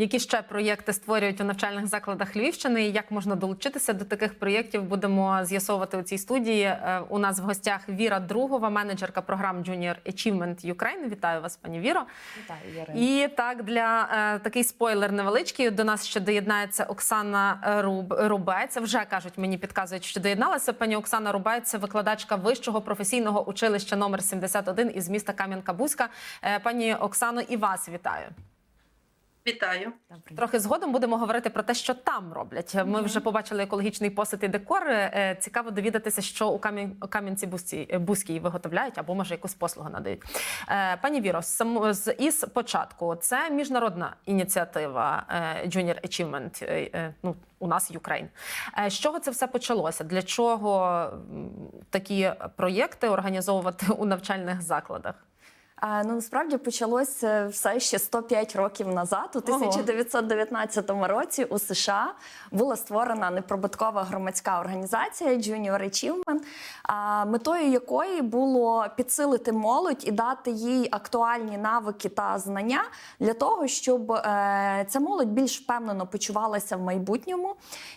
Які ще проєкти створюють у навчальних закладах Львівщини? І як можна долучитися до таких проєктів? Будемо з'ясовувати у цій студії. Е, У нас в гостях Віра Другова, менеджерка програм Junior Achievement Ukraine. Вітаю вас, пані Віро. Вітаю, Ярина. І так для е, такий спойлер невеличкий. До нас ще доєднається Оксана е, Руб, Рубець. Вже кажуть, мені підказують, що доєдналася. Пані Оксана Рубець, викладачка вищого професійного училища номер 71 із міста Кам'янка-Бузька. Пані Оксано, і вас вітаю. Вітаю. Трохи згодом будемо говорити про те, що там роблять. Ми вже побачили екологічний посад і декор. Е, Цікаво довідатися, що у Кам'ян- у Кам'янці Бузькій виготовляють, або може якусь послугу надають. Е, Пані Віро, з із початку це міжнародна ініціатива е, Junior Achievement. е, е, Ну у нас. Е, З чого це все почалося? Для чого такі проєкти організовувати у навчальних закладах? Ну насправді почалося все ще 105 років назад. У Ого. 1919 році у США була створена неприбуткова громадська організація Junior Achievement, метою якої було підсилити молодь і дати їй актуальні навики та знання для того, щоб е, ця молодь більш впевнено почувалася в майбутньому.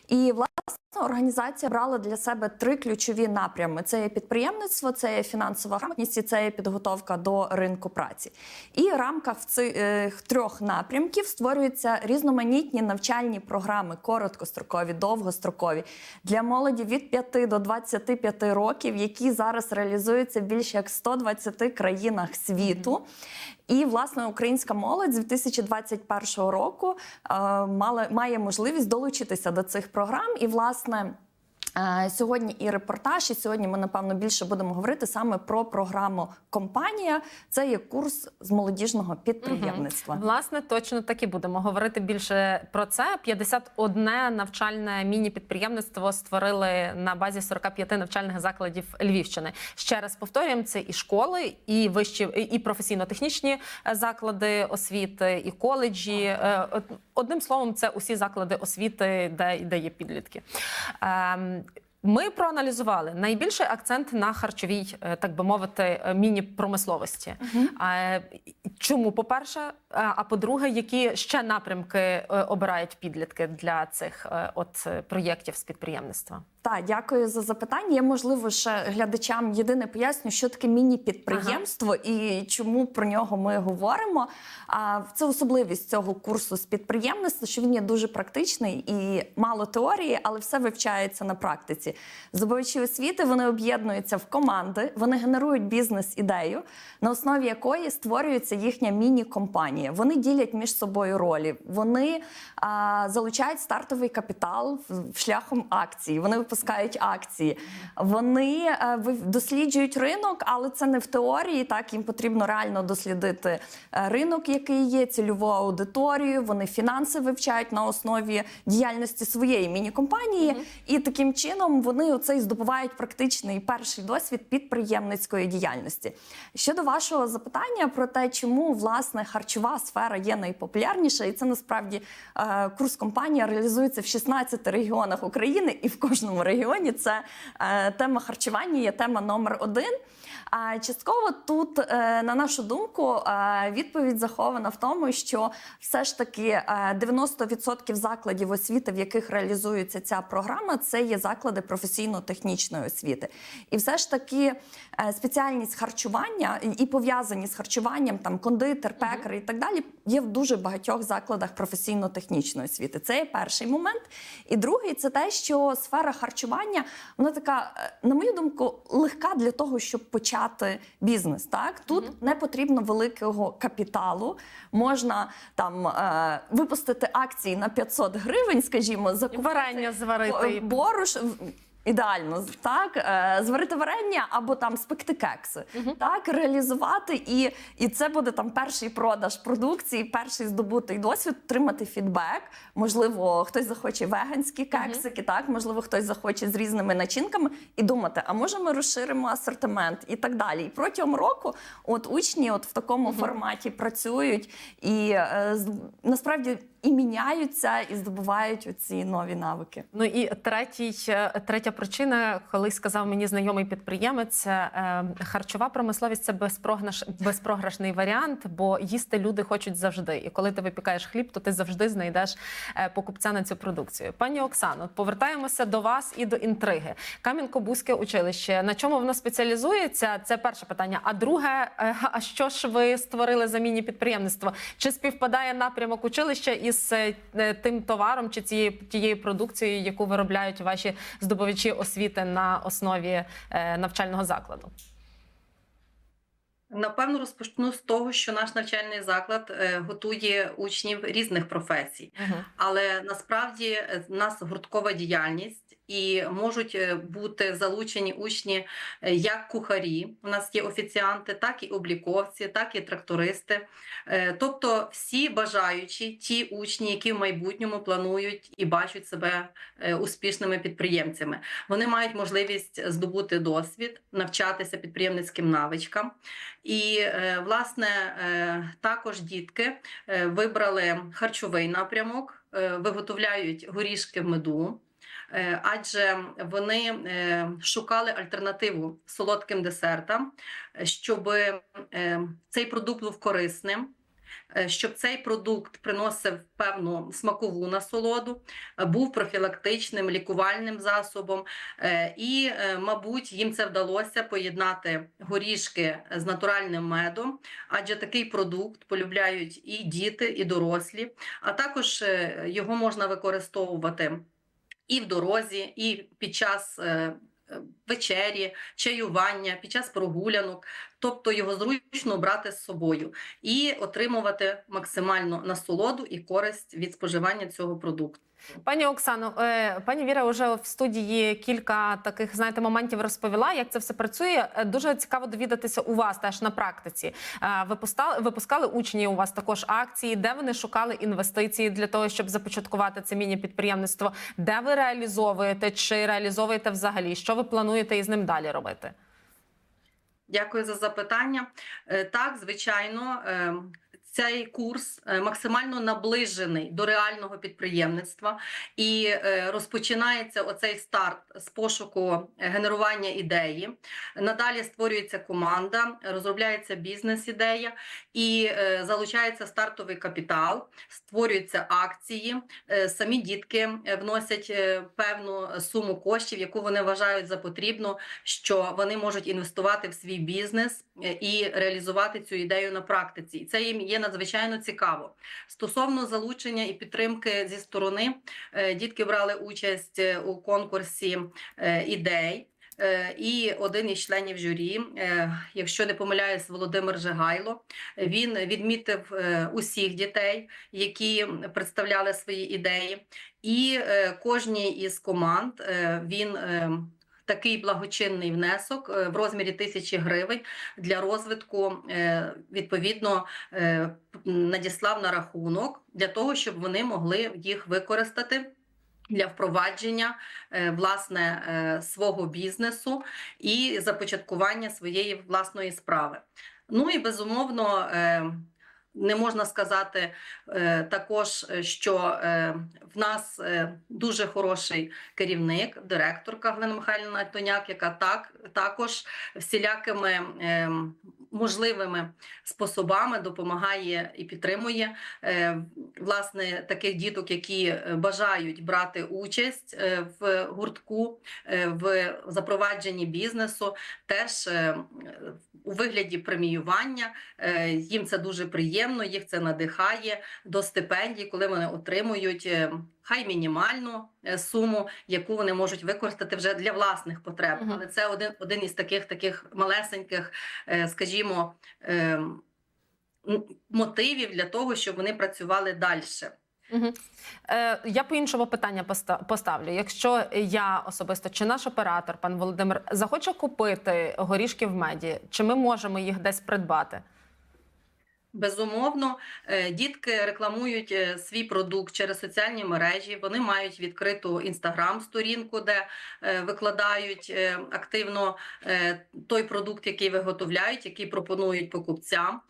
І власне Організація брала для себе три ключові напрями: це є підприємництво, це є фінансова грамотність і це є підготовка до ринку праці. І в рамках цих е, трьох напрямків створюються різноманітні навчальні програми, короткострокові, довгострокові для молоді від 5 до 25 років, які зараз реалізуються в більше як 120 країнах світу. І власне українська молодь з 2021 року е, мала має можливість долучитися до цих програм. І власне сьогодні і репортаж, і сьогодні ми напевно більше будемо говорити саме про програму компанія. Це є курс з молодіжного підприємництва. Власне, точно так і будемо говорити більше про це. 51 навчальне міні-підприємництво створили на базі 45 навчальних закладів Львівщини. Ще раз повторюємо, це і школи, і вищі, і професійно-технічні е, заклади освіти, і коледжі. Е, од- Одним словом, це усі заклади освіти, де, де є підлітки. Ем, Ми проаналізували найбільший акцент на харчовій, е, так би мовити, е, міні-промисловості. А, Чому, по-перше, а а по-друге, які ще напрямки обирають підлітки для цих от проєктів з підприємництва? Так, дякую за запитання. Я можливо ще глядачам єдине поясню, що таке міні-підприємство і чому про нього ми говоримо. А це особливість цього курсу з підприємництва, що він є дуже практичний і мало теорії, але все вивчається на практиці. Здобувачі освіти вони об'єднуються в команди, вони генерують бізнес-ідею, на основі якої створюється їхня міні-компанія. Вони ділять між собою ролі, вони а, залучають стартовий капітал шляхом акцій. Вони випускають акції. Вони е, досліджують ринок, але це не в теорії. Так їм потрібно реально дослідити е, ринок, який є, цільову аудиторію. Вони фінанси вивчають на основі діяльності своєї міні-компанії, і таким чином вони оцей здобувають практичний перший досвід підприємницької діяльності. Щодо вашого запитання про те, чому власне харчова сфера є найпопулярніша, і це насправді е, курс компанія реалізується в 16 регіонах України, і в кожному регіоні це е, тема харчування є тема номер один. А частково тут, е, на нашу думку, е, відповідь захована в тому, що все ж таки е, 90% закладів освіти, в яких реалізується ця програма, це є заклади професійно-технічної освіти. І все ж таки спеціальність харчування і- і пов'язані з харчуванням, там кондитер, пекар і так далі, є в дуже багатьох закладах професійно-технічної освіти. Це є перший момент. І другий це те, що сфера харчування вона така, е, на мою думку, легка для того, щоб почати бізнес. Так тут не потрібно великого капіталу. Можна там е, випустити акції на 500 гривень, скажімо, закупити Варення зварити. боруш. Ідеально, так е, зварити варення або там спекти кекси, так реалізувати, і, і це буде там перший продаж продукції, перший здобутий досвід, отримати фідбек. Можливо, хтось захоче веганські кексики, так можливо, хтось захоче з різними начинками, і думати, а може ми розширимо асортимент і так далі. І протягом року, от учні, от в такому форматі працюють. І е, насправді і міняються, і здобувають оці нові навики. Ну і третій, е, третя причина, колись сказав мені знайомий підприємець, е, харчова промисловість це безпрограш, безпрограшний варіант, бо їсти люди хочуть завжди. І коли ти випікаєш хліб, то ти завжди знайдеш е, покупця на цю продукцію. Пані Оксано, повертаємося до вас і до інтриги. Кам'янко-Бузьке училище. На чому воно спеціалізується? Це перше питання. А друге, е, а що ж ви створили за міні-підприємництво? Чи співпадає напрямок училища із е, е, тим товаром чи цією тією продукцією, яку виробляють ваші здобувачі освіти на основі е, навчального закладу? Напевно, розпочну з того, що наш навчальний заклад готує учнів різних професій, але насправді нас гурткова діяльність. І можуть е, бути залучені учні е, як кухарі. У нас є офіціанти, так і обліковці, так і трактористи. Е, Тобто, всі бажаючі, ті учні, які в майбутньому планують і бачать себе успішними підприємцями, вони мають можливість здобути досвід, навчатися підприємницьким навичкам. І власне також дітки вибрали харчовий напрямок, виготовляють горішки в меду. Е, Адже вони е, шукали альтернативу солодким десертам, щоб цей продукт був корисним, е, щоб цей продукт приносив певну смакову насолоду, е, був профілактичним лікувальним засобом. Е, І, е, мабуть, їм це вдалося поєднати горішки з натуральним медом, адже такий продукт полюбляють і діти, і дорослі, а також е, його можна використовувати і в дорозі, і під час е, е, вечері, чаювання, під час прогулянок. Тобто його зручно брати з собою і отримувати максимальну насолоду і користь від споживання цього продукту. Пані Оксано, е, пані Віра вже в студії кілька таких знаєте моментів розповіла, як це все працює. Е, Дуже цікаво довідатися у вас теж на практиці. Е, Випускали, учні у вас також акції, де вони шукали інвестиції для того, щоб започаткувати це міні-підприємництво. Де ви реалізовуєте чи реалізовуєте взагалі? Що ви плануєте із ним далі робити? Дякую за запитання. Так, звичайно, е, цей курс е, максимально наближений до реального підприємництва і е, розпочинається оцей старт з пошуку е, генерування ідеї. Надалі створюється команда, розробляється бізнес-ідея і залучається стартовий капітал, створюються акції. Самі дітки вносять певну суму коштів, яку вони вважають за потрібну, що вони можуть інвестувати в свій бізнес і реалізувати цю ідею на практиці. Це їм є надзвичайно цікаво. Стосовно залучення і підтримки зі сторони, е, дітки брали участь е, у конкурсі е, ідей. І один із членів журі, якщо не помиляюсь, Володимир Жигайло, він відмітив усіх дітей, які представляли свої ідеї, і кожній із команд він такий благочинний внесок е, в розмірі тисячі гривень для розвитку е, відповідно е, надіслав на рахунок для того, щоб вони могли їх використати. Для впровадження власне свого бізнесу і започаткування своєї власної справи. Ну і безумовно не можна сказати е, також, е, що е, в нас дуже хороший керівник, директорка Глена Михайлівна Тоняк, яка так також всілякими е, можливими способами допомагає і підтримує е, власне таких діток, які е, бажають брати участь е, в гуртку, в запровадженні бізнесу, теж у вигляді преміювання. Їм це дуже приємно, їх це надихає до стипендій, коли вони отримують хай мінімальну е, суму, яку вони можуть використати вже для власних потреб. Мгм. Але це один, один із таких таких малесеньких, е, скажімо, е, мотивів для того, щоб вони працювали далі. Угу. Е, я по-іншому питання поста- поставлю. Якщо я особисто чи наш оператор, пан Володимир, захоче купити горішки в меді, чи ми можемо їх десь придбати? Безумовно, е, дітки рекламують е, свій продукт через соціальні мережі. Вони мають відкриту інстаграм-сторінку, де е, викладають активно той продукт, який виготовляють, який пропонують покупцям.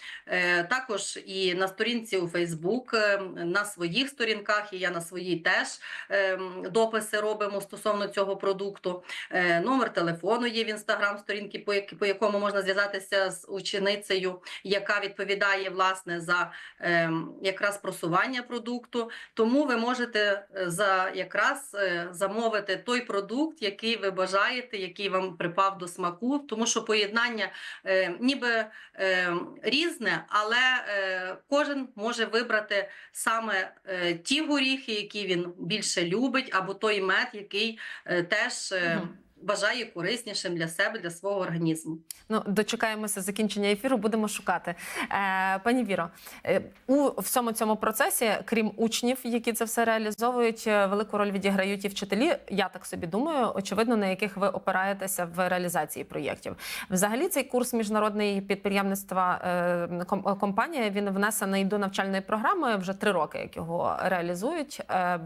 Також і на сторінці у Фейсбук, на своїх сторінках, і я на своїй теж дописи робимо стосовно цього продукту. Номер телефону є в інстаграм-сторінці, по якому можна зв'язатися з ученицею, яка відповідає власне за ем, якраз просування продукту. Тому ви можете е, за якраз е, замовити той продукт, який ви бажаєте, який вам припав до смаку, тому що поєднання е, ніби різне, але кожен може вибрати саме ті горіхи, які він більше любить, або той мед, який теж. Вважає кориснішим для себе, для свого організму. Ну, дочекаємося закінчення ефіру, будемо шукати. Е, пані Віро, е, у всьому цьому процесі, крім учнів, які це все реалізовують, е, велику роль відіграють і вчителі. Я так собі думаю, очевидно, на яких ви опираєтеся в реалізації проєктів. Взагалі, цей курс міжнародний підприємництва е, компанія він внесений до навчальної програми вже три роки, як його реалізують.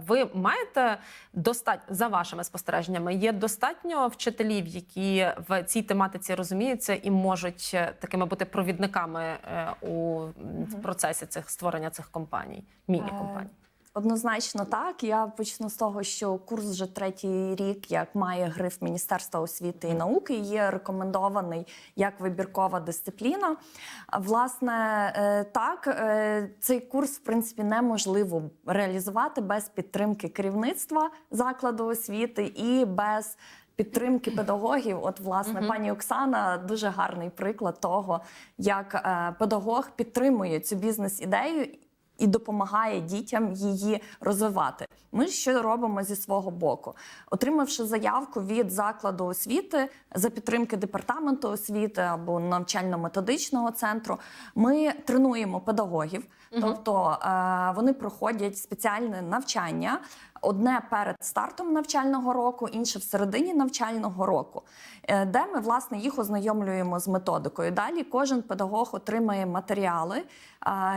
Ви маєте достатньо за вашими спостереженнями, є достатньо вчителів, які в цій тематиці розуміються і можуть е, такими бути провідниками е, у процесі цих створення цих компаній, міні-компаній. Однозначно так. Я почну з того, що курс вже третій рік, як має гриф Міністерства освіти і науки, є рекомендований як вибіркова дисципліна. Власне, е, так, е, цей курс в принципі неможливо реалізувати без підтримки керівництва закладу освіти і без. Підтримки педагогів, от власне Мгм. пані Оксана дуже гарний приклад того, як е, педагог підтримує цю бізнес-ідею і допомагає дітям її розвивати. Ми що робимо зі свого боку? Отримавши заявку від закладу освіти за підтримки департаменту освіти або навчально-методичного центру, ми тренуємо педагогів, тобто е, вони проходять спеціальне навчання. Одне перед стартом навчального року, інше в середині навчального року, е, де ми власне їх ознайомлюємо з методикою. Далі кожен педагог отримає матеріали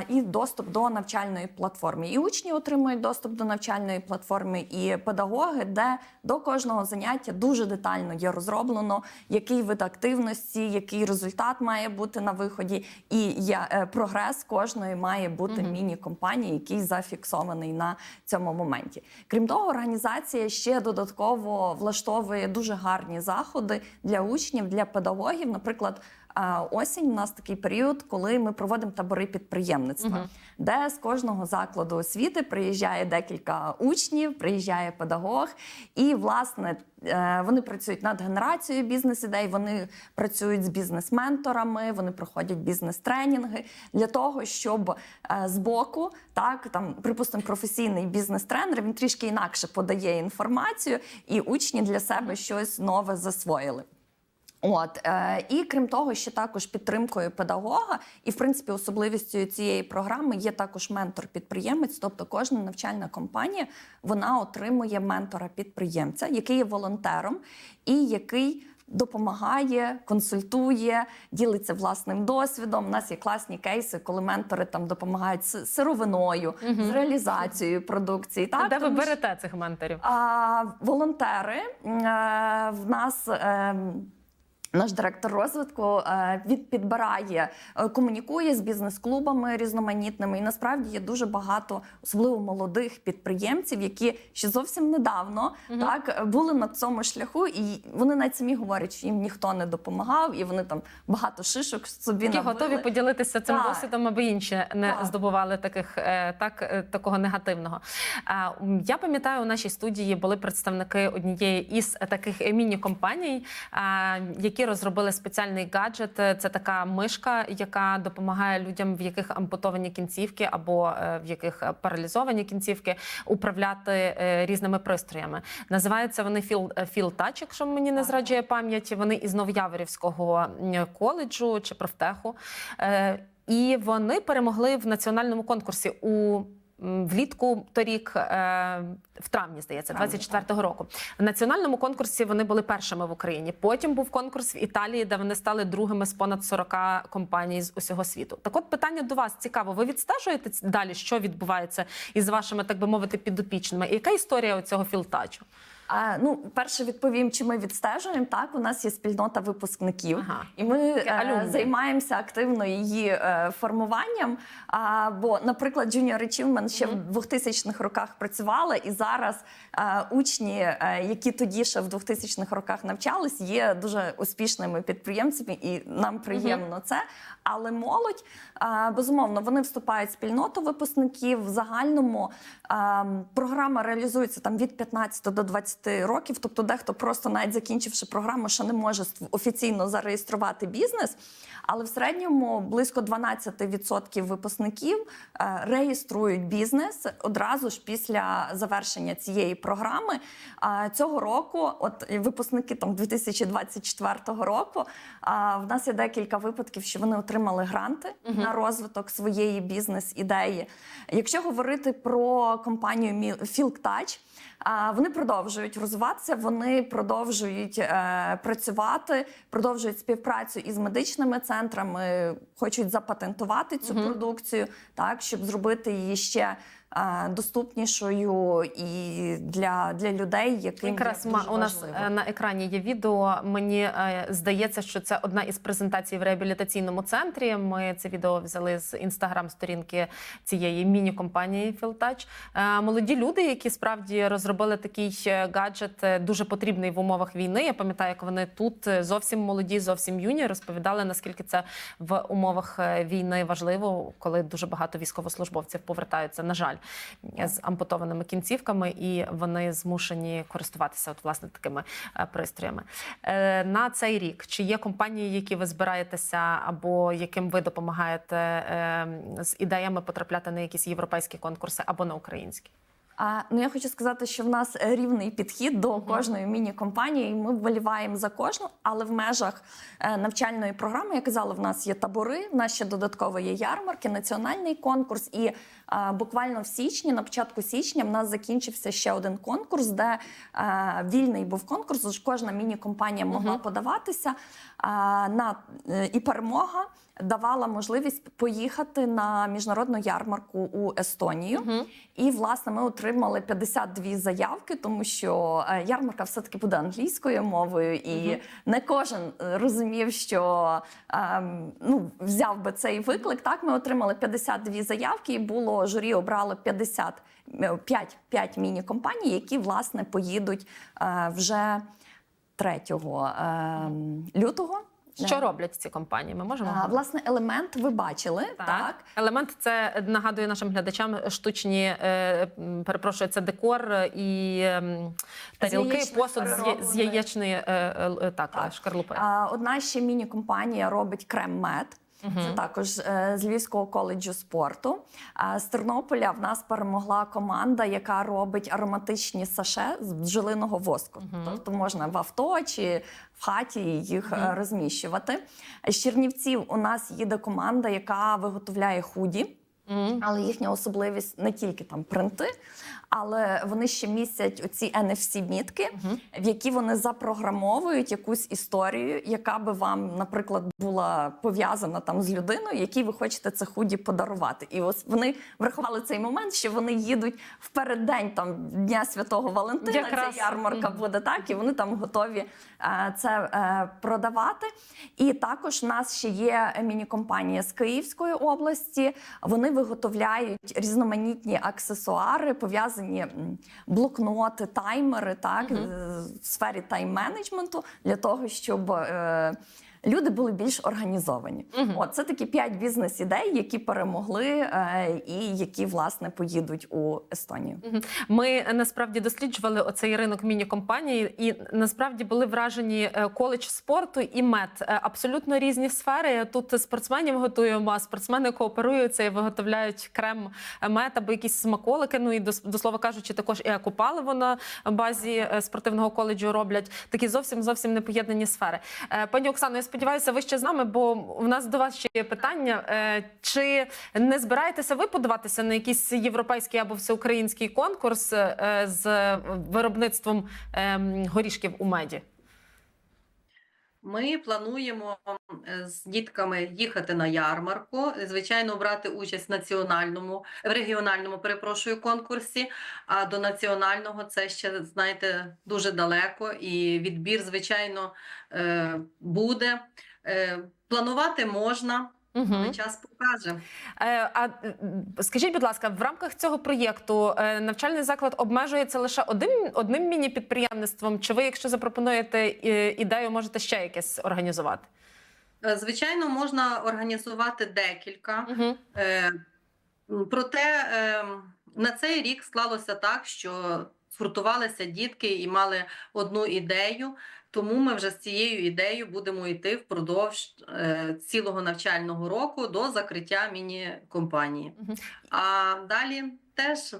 і доступ до навчальної платформи. І учні отримують доступ до навчальної платформи, і педагоги, де до кожного заняття дуже детально є розроблено, який вид активності, який результат має бути на виході, і е, прогрес кожної має бути Мгм. міні-компанії, який зафіксований на цьому моменті. Крім того, організація ще додатково влаштовує дуже гарні заходи для учнів, для педагогів. Наприклад, осінь у нас такий період, коли ми проводимо табори підприємництва, Мгм. де з кожного закладу освіти приїжджає декілька учнів, приїжджає педагог, і власне е, вони працюють над генерацією бізнес-ідей, вони працюють з бізнес-менторами, вони проходять бізнес-тренінги для того, щоб е, збоку, так там, припустимо, професійний бізнес-тренер він трішки інакше подає інформацію, і учні для себе щось нове засвоїли. От е, і крім того, ще також підтримкою педагога, і в принципі особливістю цієї програми є також ментор-підприємець. Тобто кожна навчальна компанія вона отримує ментора-підприємця, який є волонтером і який допомагає, консультує, ділиться власним досвідом. У нас є класні кейси, коли ментори там допомагають з сировиною, Мгм. з реалізацією продукції. Так Де ви тому що- берете цих менторів? а, волонтери м, е, в нас. ем, Наш директор розвитку е, від підбирає, е, комунікує з бізнес-клубами різноманітними. І насправді є дуже багато, особливо молодих підприємців, які ще зовсім недавно Мгм. так були на цьому шляху, і вони навіть самі говорять, що їм ніхто не допомагав, і вони там багато шишок собі Які набили. готові поділитися цим Так. досвідом, аби інші не Так. здобували таких е, так такого негативного. Я пам'ятаю, у нашій студії були представники однієї із таких міні-компаній, а, які розробили спеціальний гаджет. Це така мишка, яка допомагає людям, в яких ампутовані кінцівки або е, в яких е, паралізовані кінцівки, управляти е, різними пристроями. Називаються вони е, Feel якщо мені не зраджує пам'ять. Вони із Новояворівського коледжу чи профтеху. Е, І вони перемогли в національному конкурсі у влітку торік, е, в травні, здається, Травні, 24-го року. В національному конкурсі вони були першими в Україні. Потім був конкурс в Італії, де вони стали другими з понад 40 компаній з усього світу. Так, от питання до вас цікаво. Ви відстежуєте далі, що відбувається із вашими, так би мовити, підопічними? І яка історія цього філтачу? А, ну, перше відповім, чи ми відстежуємо. Так, у нас є спільнота випускників, Ага. і ми е, займаємося активно її е, формуванням. А, бо, наприклад, Junior Achievement ще в 2000-х роках працювала, і зараз е, учні, е, які тоді ще в 2000-х роках навчались, є дуже успішними підприємцями, і нам приємно це. Але молодь, е, безумовно, вони вступають в спільноту випускників. В загальному е, програма реалізується там від 15 до 20 років. Тобто, дехто просто навіть закінчивши програму, ще не може офіційно зареєструвати бізнес. Але в середньому близько 12% випускників е, реєструють бізнес одразу ж після завершення цієї програми. А Цього року, от випускники там 2024 року, в нас є декілька випадків, що вони отримали гранти на розвиток своєї бізнес-ідеї. Якщо говорити про компанію Філктач, Вони продовжують розвиватися, вони продовжують е, працювати, продовжують співпрацю із медичними центрами, хочуть запатентувати цю продукцію, так щоб зробити її ще доступнішою і для, для людей, яким Якраз дуже у нас важливо. е, на екрані є відео. Мені е, здається, що це одна із презентацій в реабілітаційному центрі. Ми це відео взяли з інстаграм-сторінки цієї міні-компанії Філтач. Молоді люди, які справді розробили такий е, гаджет, е, дуже потрібний в умовах війни. Я пам'ятаю, як вони тут е, зовсім молоді, зовсім юні, розповідали наскільки це в умовах е, війни важливо, коли дуже багато військовослужбовців повертаються, на жаль, з ампутованими кінцівками, і вони змушені користуватися от власне такими е, пристроями. Е, На цей рік чи є компанії, які ви збираєтеся, або яким ви допомагаєте е, з ідеями потрапляти на якісь європейські конкурси або на українські? А, ну я хочу сказати, що в нас рівний підхід до кожної міні-компанії. Ми вболіваємо за кожну, але в межах е, навчальної програми, я казала, в нас є табори, в нас ще додатково є ярмарки, національний конкурс. І е, буквально в січні, на початку січня, в нас закінчився ще один конкурс, де е, вільний був конкурс. тож Кожна міні-компанія могла подаватися е, на і перемога. Давала можливість поїхати на міжнародну ярмарку у Естонію, і власне ми отримали 52 заявки, тому що е, ярмарка все таки буде англійською мовою, і не кожен е, розумів, що ем, ну взяв би цей виклик. Так ми отримали 52 заявки, і було журі обрало 50, е, 5, 5 міні-компаній, які власне поїдуть е, вже 3 ем, лютого. Що роблять ці компанії? Ми можемо А, власне, елемент ви бачили, так. Елемент це нагадує нашим глядачам штучні, е, перепрошую, це декор і ем, тарілки, яєчних посуд з, з яєчної е, е, так, Так. шкарлупи. Одна ще міні-компанія робить крем-мед. Це також е, з Львівського коледжу спорту. З Тернополя в нас перемогла команда, яка робить ароматичні саше з бджолиного воску. Тобто можна в авто чи в хаті їх угу. розміщувати. З Чернівців у нас їде команда, яка виготовляє худі. Але їхня особливість не тільки там принти, але вони ще містять оці NFC-мітки, в які вони запрограмовують якусь історію, яка би вам, наприклад, була пов'язана там з людиною, якій ви хочете це худі подарувати. І ось вони врахували цей момент, що вони їдуть в переддень там Дня Святого Валентина. Якраз. Ця ярмарка буде так, і вони там готові е, це е, продавати. І також в нас ще є міні-компанія з Київської області. Вони виготовляють різноманітні аксесуари, пов'язані блокноти, таймери, так е, в сфері тайм-менеджменту для того, щоб. е, Люди були більш організовані. От це такі п'ять бізнес-ідей, які перемогли, е, і які власне поїдуть у Естонію. Мгм. Ми е, насправді досліджували оцей ринок міні-компаній, і насправді були вражені е, коледж спорту і мед. Е, Абсолютно різні сфери. Тут спортсменів готуємо, а спортсмени кооперуються і виготовляють крем мед або якісь смаколики. Ну і до, до слова кажучи, також і екопаливо на базі спортивного коледжу роблять такі зовсім зовсім непоєднані сфери. Пані Оксано, я сподіваюся, ви ще з нами, бо в нас до вас ще є питання. Е, Чи не збираєтеся ви подаватися на якийсь європейський або всеукраїнський конкурс е, з виробництвом ем, горішків у меді? Ми плануємо е, з дітками їхати на ярмарку, звичайно, брати участь в національному, в регіональному, перепрошую, конкурсі. А до національного це ще, знаєте, дуже далеко, і відбір, звичайно, е, буде. Е, Планувати можна, Угу. але час покаже. Е, А скажіть, будь ласка, в рамках цього проєкту е, навчальний заклад обмежується лише одним одним міні-підприємництвом? Чи ви, якщо запропонуєте е, ідею, можете ще якесь організувати? Звичайно, можна організувати декілька. Угу. Проте на цей рік склалося так, що згуртувалися дітки і мали одну ідею. Тому ми вже з цією ідеєю будемо йти впродовж е, цілого навчального року до закриття міні-компанії. А далі теж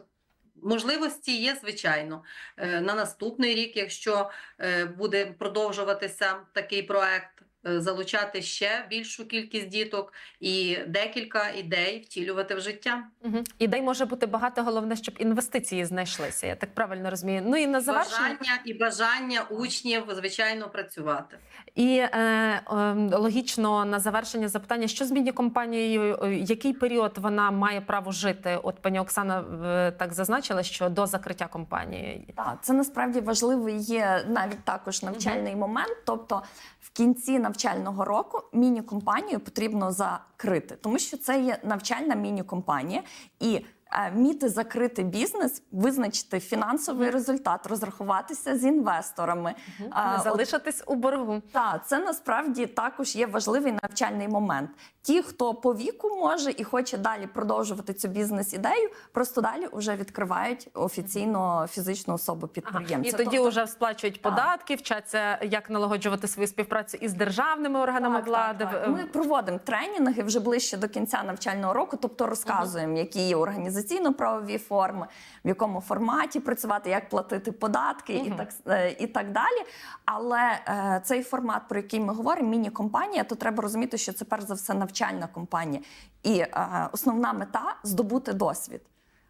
можливості є, звичайно. Е, на наступний рік, якщо е, буде продовжуватися такий проект, залучати ще більшу кількість діток і декілька ідей втілювати в життя. Угу. Ідей може бути багато, головне, щоб інвестиції знайшлися. Я так правильно розумію. Ну і на завершення. Бажання і бажання учнів, звичайно, працювати. І е, е, логічно на завершення запитання, що з міні-компанією, е, який період вона має право жити? От пані Оксана е, так зазначила, що до закриття компанії. Так, це насправді важливий є навіть також навчальний момент. Тобто, в кінці навчального року міні-компанію потрібно закрити, тому що це є навчальна міні-компанія і. Е, Вміти закрити бізнес, визначити фінансовий результат, розрахуватися з інвесторами. А, Не от залишитись у боргу. так, це насправді також є важливий навчальний момент. Ті, хто по віку може і хоче далі продовжувати цю бізнес-ідею, просто далі вже відкривають офіційно фізичну особу Ага. підприємця. І тоді Тобто- вже сплачують Так. податки, вчаться, як налагоджувати свою співпрацю із державними органами Так, влади. так, так. Ми проводимо тренінги вже ближче до кінця навчального року, тобто розказуємо, які є організаційно-правові форми, в якому форматі працювати, як платити податки і так е, і так далі. Але е, цей формат, про який ми говоримо, міні-компанія, то треба розуміти, що це перш за все навчальна компанія, і е, основна мета здобути досвід.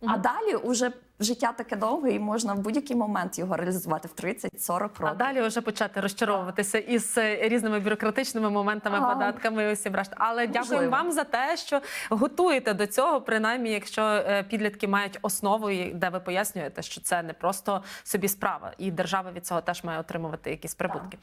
А далі уже життя таке довге, і можна в будь-який момент його реалізувати в 30-40 А далі вже почати розчаровуватися із е, різними бюрократичними моментами, Ага. податками і усім решта. Але Можливо. вам за те, що готуєте до цього, принаймні, якщо е, підлітки мають основу, де ви пояснюєте, що це не просто собі справа, і держава від цього теж має отримувати якісь прибутки.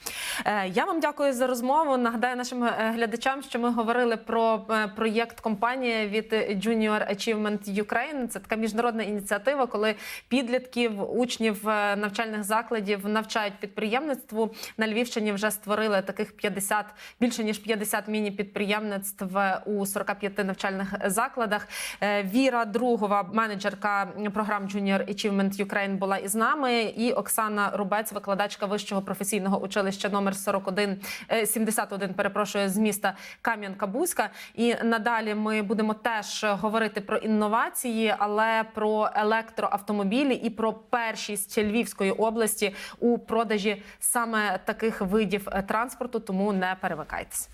Е, Я вам дякую за розмову. Нагадаю нашим глядачам, що ми говорили про проєкт компанії від Junior Achievement Ukraine. Це така міжнародна ініціатива, коли підлітків, учнів е, навчальних закладів навчають підприємництву. На Львівщині вже створили таких 50, більше ніж 50 міні-підприємництв у 45 навчальних закладах. Е, Віра Другова, менеджерка програм Junior Achievement Ukraine, була із нами. І Оксана Рубець, викладачка вищого професійного училища номер 41, е, 71, перепрошую, з міста Кам'янка-Бузька. І надалі ми будемо теж говорити про інновації, але про електроавтомобілі і про першість Львівської області у продажі саме таких видів е, транспорту. Тому не перемикайтесь.